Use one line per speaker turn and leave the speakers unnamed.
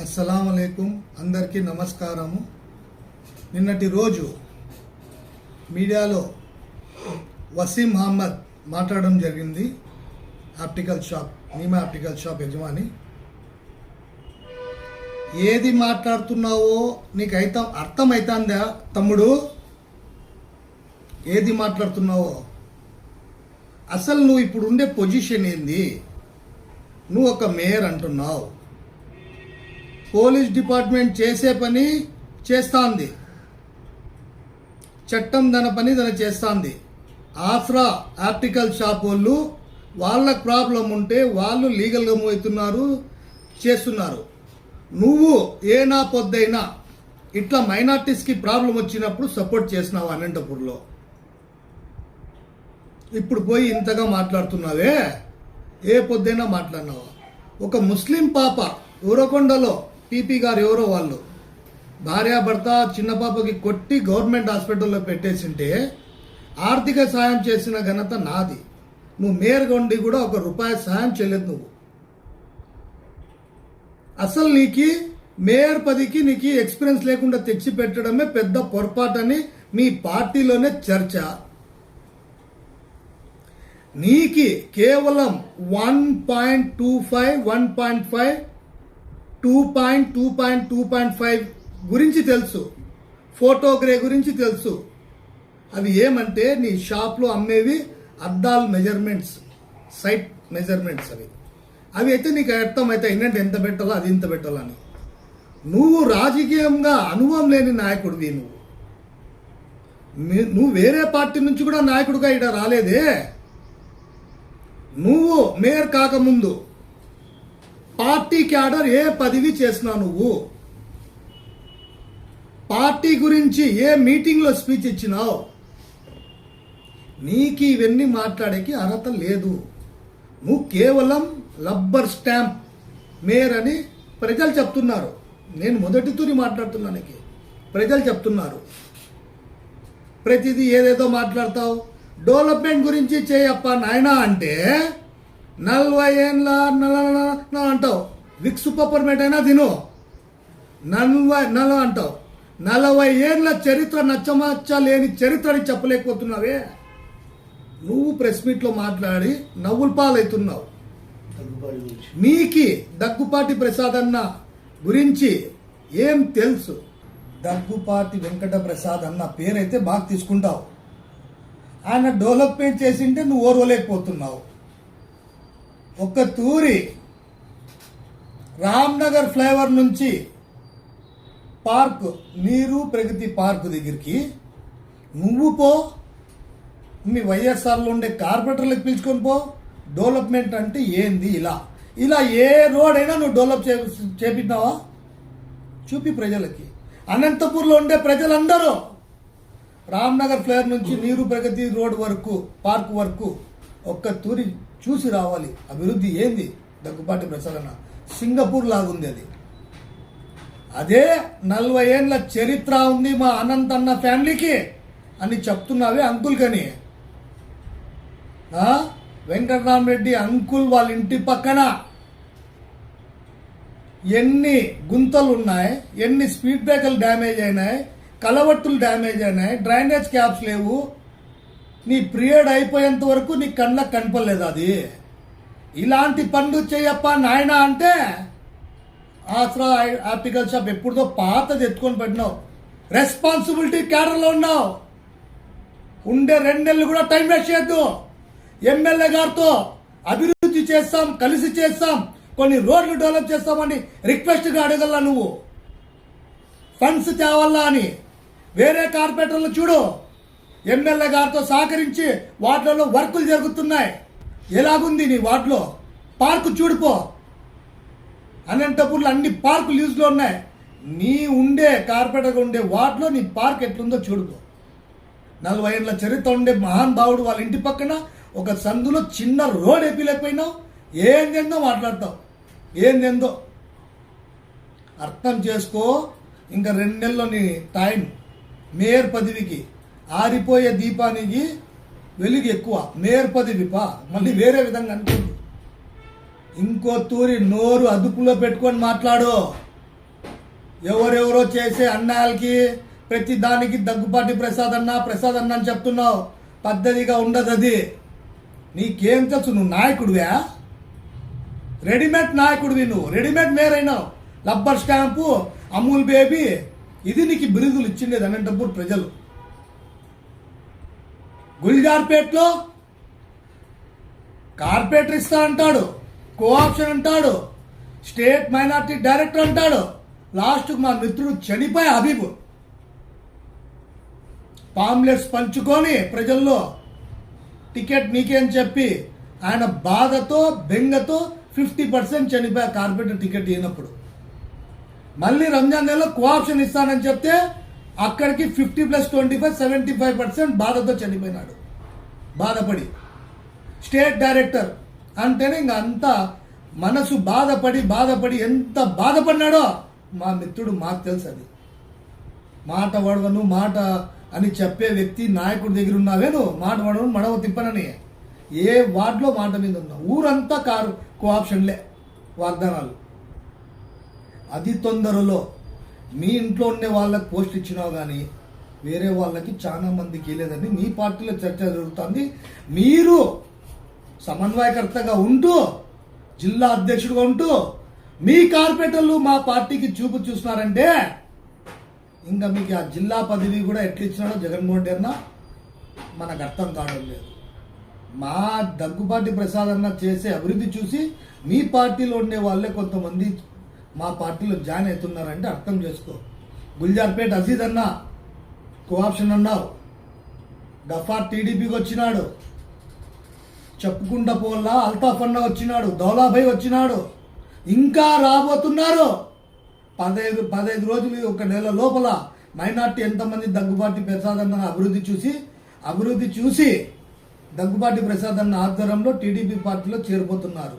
అస్సలం అందరికీ నమస్కారము. నిన్నటి రోజు మీడియాలో వసీం అహ్మద్ మాట్లాడడం జరిగింది. Optical shop Neema optical shop యజమాని. ఏది మాట్లాడుతున్నావో నీకు అయితే అర్థమవుతుందా తమ్ముడు? ఏది మాట్లాడుతున్నావో? అసలు నువ్వు ఇప్పుడు ఉండే పొజిషన్ ఏంది? నువ్వు ఒక మేయర్ అంటున్నావు. పోలీస్ డిపార్ట్మెంట్ చేసే పని చేస్తాంది. చట్టం తన పని తన చేస్తాంది. ఆఫ్రా ఆప్టికల్ షాప్ వాళ్ళు వాళ్ళకు ప్రాబ్లం ఉంటే వాళ్ళు లీగల్గా అవుతున్నారు చేస్తున్నారు. నువ్వు ఏ నా పొద్దైనా ఇట్లా మైనార్టీస్కి ప్రాబ్లం వచ్చినప్పుడు సపోర్ట్ చేసినావు అనంతపూర్లో? ఇప్పుడు పోయి ఇంతగా మాట్లాడుతున్నావే? ఏ పొద్దైనా మాట్లాడినావా? ఒక ముస్లిం పాప ఊరకొండలో పీపీ గారు ఎవరో వాళ్ళు. భార్యాభర్త చిన్న పాపకి కొట్టి గవర్నమెంట్ హాస్పిటల్లో పెట్టేసింటే ఆర్థిక సాయం చేసిన ఘనత నాది. నువ్వు మేయర్గా ఉండి కూడా ఒక రూపాయి సాయం చేయలేదు నువ్వు. అసలు నీకు మేయర్ పదికి నీకు ఎక్స్పీరియన్స్ లేకుండా తెచ్చి పెట్టడమే పెద్ద పొరపాటని మీ పార్టీలోనే చర్చ. నీకి కేవలం one point two five one point five two point two point two point five గురించి తెలుసు. ఫోటోగ్రే గురించి తెలుసు. అవి ఏమంటే నీ షాప్లో అమ్మేవి అద్దాల్ మెజర్మెంట్స్ సైట్ మెజర్మెంట్స్ అవి. అవి అయితే నీకు అర్థమవుతాయి ఏంటంటే ఎంత పెట్టాలో అది ఇంత పెట్టాలని. నువ్వు రాజకీయంగా అనుభవం లేని నాయకుడివి నువ్వు. నువ్వు వేరే పార్టీ నుంచి కూడా నాయకుడిగా ఇక్కడ రాలేదే. నువ్వు మేయర్ కాకముందు పార్టీ క్యాడర్ ఏ పదవి చేసినా నువ్వు? పార్టీ గురించి ఏ మీటింగ్లో స్పీచ్ ఇచ్చినావు? నీకు ఇవన్నీ మాట్లాడేకి అర్హత లేదు. నువ్వు కేవలం లబ్బర్ స్టాంప్ మేయర్ అని ప్రజలు చెప్తున్నారు. నేను మొదటి తూరి మాట్లాడుతున్నానికి ప్రజలు చెప్తున్నారు. ప్రతిదీ ఏదేదో మాట్లాడతావు. డెవలప్మెంట్ గురించి చేయప్ప నాయనా అంటే నలభై ఏళ్ళ నల నల- అంటావు. విక్స్ పప్పర్మేట్ అయినా తిను. నలభై నల అంటావు. నలభై ఏళ్ళ చరిత్ర నచ్చమచ్చ లేని చరిత్రని చెప్పలేకపోతున్నావే. నువ్వు ప్రెస్ మీట్లో మాట్లాడి నవ్వుల పాలవుతున్నావు. నీకి దగ్గుపాటి ప్రసాద్ అన్న గురించి ఏం తెలుసు? దగ్గుపాటి వెంకట ప్రసాద్ అన్న పేరైతే బాగా తీసుకుంటావు. ఆయన డెవలప్మెంట్ చేసింటే నువ్వు ఓర్వలేకపోతున్నావు. ఒక్క తూరి రామ్నగర్ ఫ్లైఓవర్ నుంచి పార్క్ నీరు ప్రగతి పార్క్ దగ్గరికి. నువ్వు పో. మీ వైఎస్ఆర్లో ఉండే కార్పొరేటర్లకు పిలుచుకొని పో. డెవలప్మెంట్ అంటే ఏంది ఇలా? ఇలా ఏ రోడ్ అయినా నువ్వు డెవలప్ చే చేపిద్దావా? చూపి ప్రజలకి. అనంతపూర్లో ఉండే ప్రజలందరూ రామ్నగర్ ఫ్లేర్ నుంచి నీరు ప్రగతి రోడ్ వరకు పార్క్ వరకు ఒక్క తూరి చూసి రావాలి. అభివృద్ధి ఏంది? దగ్గుపాటి ప్రసాదన సింగపూర్ లాగుంది అది. అదే నలభై ఏళ్ళ చరిత్ర ఉంది మా అనంత్ అన్న ఫ్యామిలీకి అని చెప్తున్నావే అంకుల్ కని వెంకటరామరెడ్డి అంకుల్ వాళ్ళ ఇంటి పక్కన ఎన్ని గుంతలు ఉన్నాయి ఎన్ని స్పీడ్ బ్రేకర్లు డ్యామేజ్ అయినాయి కలవట్టులు డ్యామేజ్ అయినాయి డ్రైనేజ్ క్యాప్స్ లేవు నీ పీరియడ్ అయిపోయేంత వరకు నీ కళ్ళకు కనపడలేదు అది. ఇలాంటి పనులు చేయప్ప నాయన అంటే ఆసరా ఆర్టికల్ షాప్ ఎప్పుడుదో పాతది ఎత్తుకొని పెట్టినావు. రెస్పాన్సిబిలిటీ క్యాడర్లో ఉన్నావు. ఉండే రెండు నెలలు కూడా టైం వేస్ట్ చేయొద్దు. ఎమ్మెల్యే గారితో అభివృద్ధి చేస్తాం కలిసి చేస్తాం కొన్ని రోడ్లు డెవలప్ చేస్తామని రిక్వెస్ట్గా అడగల్లా నువ్వు. ఫండ్స్ తేవాలా అని. వేరే కార్పొరేటర్లు చూడు. ఎమ్మెల్యే గారితో సహకరించి వాటిలో వర్కులు జరుగుతున్నాయి. ఎలాగుంది నీ వాటిలో పార్కు చూడిపో. అనంతపూర్లో అన్ని పార్కులు యూజ్లో ఉన్నాయి. నీ ఉండే కార్పొరేటర్గా ఉండే వాటిలో నీ పార్క్ ఎట్లుందో చూడుకో. నలభై ఏళ్ళ చరిత్ర ఉండే మహాన్ భావుడు వాళ్ళ ఇంటి పక్కన ఒక సందులో చిన్న రోడ్ వేపిలేకపోయినావు ఏందేందో మాట్లాడతావు. ఏందేందో అర్థం చేసుకో. ఇంకా రెండు నెలల్లో నీ టైం. మేయర్ పదవికి. ఆరిపోయే దీపానికి వెలుగు ఎక్కువ. మేయర్ విప. మళ్ళీ వేరే విధంగా అనుకోండి. ఇంకో తూరి నోరు అదుపులో పెట్టుకొని మాట్లాడు. ఎవరెవరో చేసే అన్నాయాలకి ప్రతి దానికి దగ్గుపాటి ప్రసాద్ అన్న ప్రసాద్ అన్న అని చెప్తున్నావు. పద్ధతిగా ఉండదు అది. నీకేం తెలుసు నువ్వు నాయకుడివా? రెడీమేడ్ నాయకుడివి నువ్వు. రెడీమేడ్ మేరైనావు లబ్బర్ స్టాంపు అమూల్ బేబీ. ఇది నీకు బిరుదులు ఇచ్చిండేది అనేటప్పుడు ప్రజలు. గుల్జార్పేట్లో కార్పొరేటర్ ఇస్తా అంటాడు కోఆప్షన్ అంటాడు స్టేట్ మైనార్టీ డైరెక్టర్ అంటాడు. లాస్ట్కు మా మిత్రుడు చనిపోయి హబీబు. పాంప్లెట్స్ పంచుకొని ప్రజల్లో టికెట్ నీకేం చెప్పి ఆయన బాధతో బెంగతో ఫిఫ్టీ పర్సెంట్ చనిపోయా కార్పొరేటర్ టికెట్ ఇవ్వనప్పుడు మళ్ళీ రంజాన్ నెలలో కోఆప్షన్ ఇస్తానని చెప్తే అక్కడికి fifty plus twenty five seventy five percent బాధతో చనిపోయినాడు. బాధపడి. స్టేట్ డైరెక్టర్ అంటేనే ఇంక అంతా మనసు బాధపడి బాధపడి ఎంత బాధపడినాడో మా మిత్రుడు మాకు తెలుసు అది. మాట వడవను మాట అని చెప్పే వ్యక్తి నాయకుడి దగ్గర ఉన్నావే నువ్వు మాట వడవను మడవ తిప్పనని. ఏ వార్డులో మాట మీద ఉన్నావు ఊరంతా కారు కోఆప్షన్లే వాగ్దానాలు. అది తొందరలో మీ ఇంట్లో ఉండే వాళ్ళకి పోస్ట్ ఇచ్చినావు కానీ వేరే వాళ్ళకి చాలా మందికి లేదని మీ పార్టీలో చర్చ జరుగుతుంది. మీరు సమన్వయకర్తగా ఉంటూ జిల్లా అధ్యక్షుడుగా ఉంటూ మీ కార్పొరేటర్లు మా పార్టీకి చూపు చూస్తున్నారంటే ఇంకా మీకు ఆ జిల్లా పదవి కూడా ఎట్లా ఇచ్చినాడో జగన్మోహన్ రెడ్డి అన్న మనకు అర్థం కావడం లేదు. మా దగ్గుబాటి ప్రసాద్ అన్న చేసే అభివృద్ధి చూసి మీ పార్టీలో ఉండే వాళ్ళే కొంతమంది మా పార్టీలో జాయిన్ అవుతున్నారంటే అర్థం చేసుకో. గుల్జార్పేట్ అజీద్ అన్న కోఆప్షన్ అన్నావు. గఫార్ టీడీపీకి వచ్చినాడు. చెప్పుకుంటా పోల్లా అల్తాఫ్ అన్న వచ్చినాడు దౌలాభాయ్ వచ్చినాడు. ఇంకా రాబోతున్నారు. పదహైదు పదహైదు రోజులు ఒక నెల లోపల మైనార్టీ ఎంతమంది దగ్గుబాటి ప్రసాద్ అన్న అభివృద్ధి చూసి అభివృద్ధి చూసి దగ్గుబాటి ప్రసాద్ అన్న ఆధ్వర్యంలో టీడీపీ పార్టీలో చేరిపోతున్నారు.